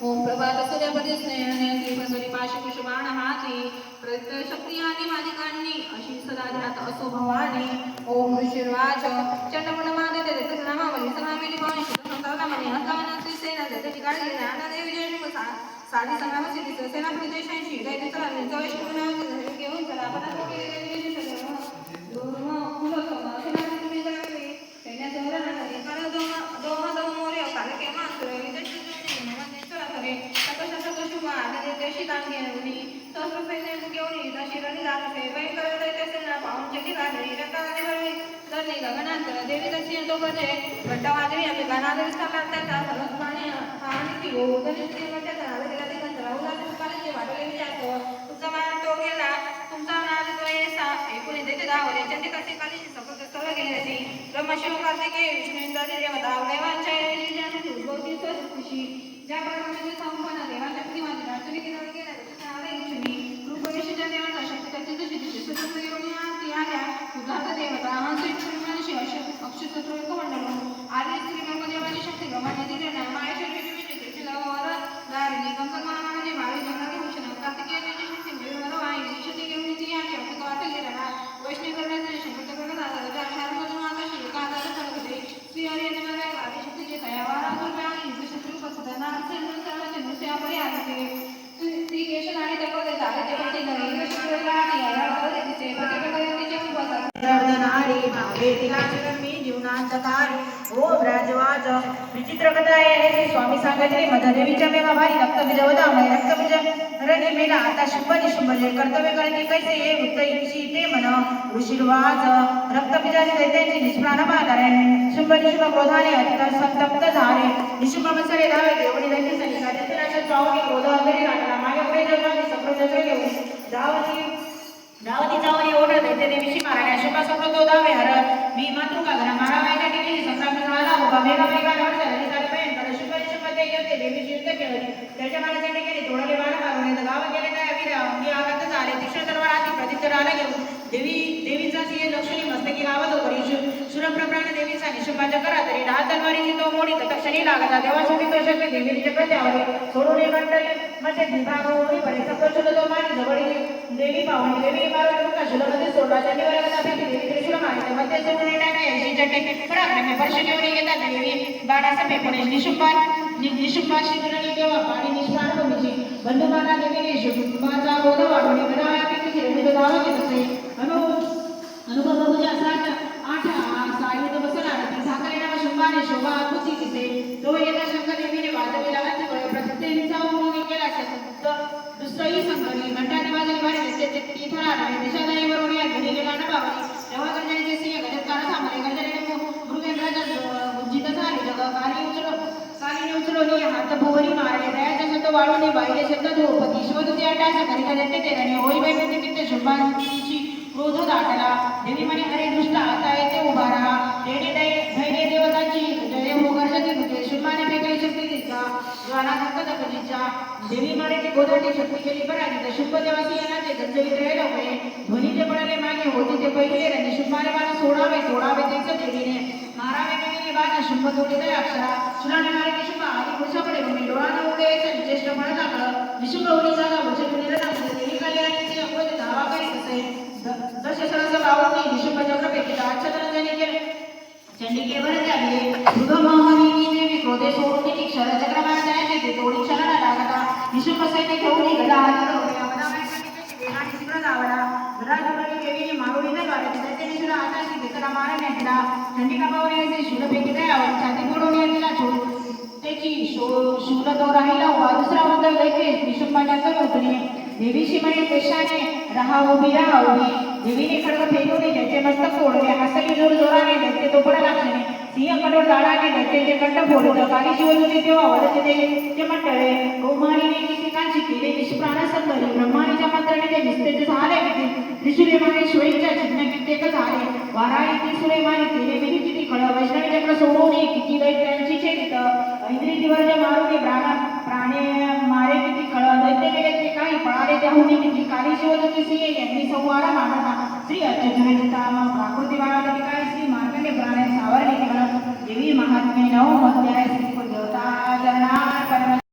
ओम प्रभात सूर्यपती स्नेहने प्रसरी पाशकुश बाण हाती प्रत्यय शक्ती आणि मालिकांनी अशी सदा ध्यात असो भवानी। ओम ऋषिर्वाच चंडमुंड माते ते देत नामावली सनामेली पावनी शुद्ध सेना त्याची देवी साधी संग्राम सिद्धी सेना प्रदेश ऐंशी चला निर्जय शिव घेऊन चला आपण घेऊन दशी भयंकर धरली देवी दक्षिण तो बजे. आपले त्याचा सर्वच पाणी आणि ती गेला ते वाटले विचारतो तुमचा मान तो गेला तुमचा नाद तो येसा. एकूण देते दावले चंडी कसे काली स्थळ गेली होती ब्रह्मशिव कार्तिके विष्णू देवता देवांच्या खुशी. ज्या प्रमाणे संपन्न देवाच्या प्रतिमाची अडचणी गेला वैष्णव करण्याचे शंकर चक्र झाला त्या शारमधून आकाशी एका हाताला फडकते श्री हरी आणि मला आदी आणि शत्रू पसदा नारसेन सर्वांचे नुसते आले ती आणि तपदे झाले ते पती नवी. शुक्रला आणि हरळ तिचे तिच्या उपसा दर्दनारी भावे तिला मी जीवनात कारी ब्राजवाच विचित्र कथा आहे हे स्वामी सांगायचे मधदेवीच्या मेघा भारी रक्त बिजवदामय रक्त बिज रणी मेला आता शुंभ निशुंभले कर्तव्य करणे कैसे हे उत्तईची ते मन. ऋषिर्वाज रक्त बिजारी दैत्यांची निष्प्राण पाहतारे शुंभ निशुभ क्रोधाने अधिकार संतप्त झाले. निशुंभ मत्सरे धावे देवणी दैत्य सैनिका दैत्यराजा चावणी क्रोध अंतरी राखला मागे पुढे जगाने सप्रजत्र घेऊन धावती धावती चावली ओढ दैत्य देवीशी मारण्या शुभा सप्रतो धावे हर. मी मातृका घरा मारावायच्या ठिकाणी संग्राम झाला उभा मेघा मेघावर चालली चालली भयंकर शुभ शुभ ते येते देवीची युद्ध केले त्याच्या मानाच्या ठिकाणी तोडले बाण मारून गाव गेले काय वीर अंगी आघात झाले तीक्ष्ण तलवार हाती प्रतितराला घेऊन देवी देवीचा सिंह लक्ष्मी मस्तकी गावत होती सुरप्रप्राण देवीचा निशुंभाच्या करा तरी. दहा तलवारीची तो मोडी तक्षणी लागता? तेव्हा शेवटी तो शक्ती देवी चक्र सोडून एक म्हणजे विभाग होई पडे सप्त तो मारी जवळी देवी पाहुणी. देवी मारून मुका शुलमध्ये सोडला. त्यांनी वर्गात आपली देवी त्रिशूळ मारले. मध्ये सोडून येणाऱ्या यांची चट्टे. पराक्रमे वर्ष घेऊन देवी बाणाचा पेपणे निशुंभान निशुंभाशी देवा पाणी निष्पाण बंधुमाना शुंभाचा बोध वाढवणे अनु अनुभव तुझ्या साठ आठ सायुध बसला ती साखरे नाव शुंभाने शोभा कुची तिथे. तो येता शंकर देवीने वाजविला प्रतिनिधीचा उपयोग केला दुसरंही संकटली घंटाने वाजली वाढले त्याचे ती थरार दिशादाईवरून या उचलवली हात भोवरी मारले दयाच्या शब्द वाढवणे बाहिले शब्द धोपती शिवदूती अटाच्या घरी गजते तेरणे होई बैठे तिथे शुभांची क्रोध दाटला देवी म्हणे हरे दुष्ट आता येते उभा राहा देणे दय धैर्य देवताची जय हो गर्जते होते शुभाने फेकली शक्ती तिचा ज्वाला धक्क धक्कजीच्या देवी मारे ते गोदटी शक्ती केली बरा तिथे शुभ देवाची येणार ते गंजवित राहिला ध्वनी ध्वनीचे पडले मागे होते ते पहिले रणे शुंभाने मला सोडावे सोडावे तेच देवीने मारावे देवीने बाणा शुंभ तोडले अक्षरा. शुलाने मारे की शुंभ. आधी पुरुषाकडे भूमी. डोळाने उडे ज्येष्ठ म्हणत आलं विशुभ उडी जागा वचन मुलीला टाकलं देवी कल्याणी ते धावा करीत असे दशसहस्र बावन्नी निशुंभ चक्रपेटी आच्छादनाने केले. चंडिकेवर झाले मृगमोहनी देवी क्रोधे सोडून ती क्षर चक्रमान जायचे ते तोडी क्षणाला लागता विशुभ सैन्य घेऊन निघाला. हाती लावले आवडा वेगाने शिखर लावला घराजवळी देवीने मारुडी न द्वारे त्याचे निशुला आकाशी घेतला मारण घेतला चंडिका पावले शूलपैकी दयावर छाती फोडून येतला छोड त्याची शो शूल तो राहिला हो, हुआ दुसरा बंद दैत्य निशुंभाच्या चढवतने देवीशी म्हणे पेशाने राहा उभी राहा उभी देवीने खडक फेकून त्याचे मस्तक तोडले हसली जोर जोराने दैत्य तो पडला लागले सिंहकडून कडोर दाडाने दैत्याचे कंठ फोडलं. काली शिवजुनी तेव्हा वरचे ते मंडळे कौमारीने किती कितीकांची केले? निष्प्राण वाराळीतील सुरेमाने तिने विधी किती खळ वैष्णवी चक्र सोडवणे किती दैत त्यांची चेतित इंद्री दिवाने मारुने ब्राह्मण प्राणे मारे किती खळ दैत्य गेले ते काही पळाले त्याहून किती? काली शिवदत्ती सिंह यांनी संवारा मांडला श्री अत्युधरजिता प्राकृती बाळा काही श्री मार्गाने प्राणे सावरणे केवळ देवी महात्मे नऊ मध्याय श्री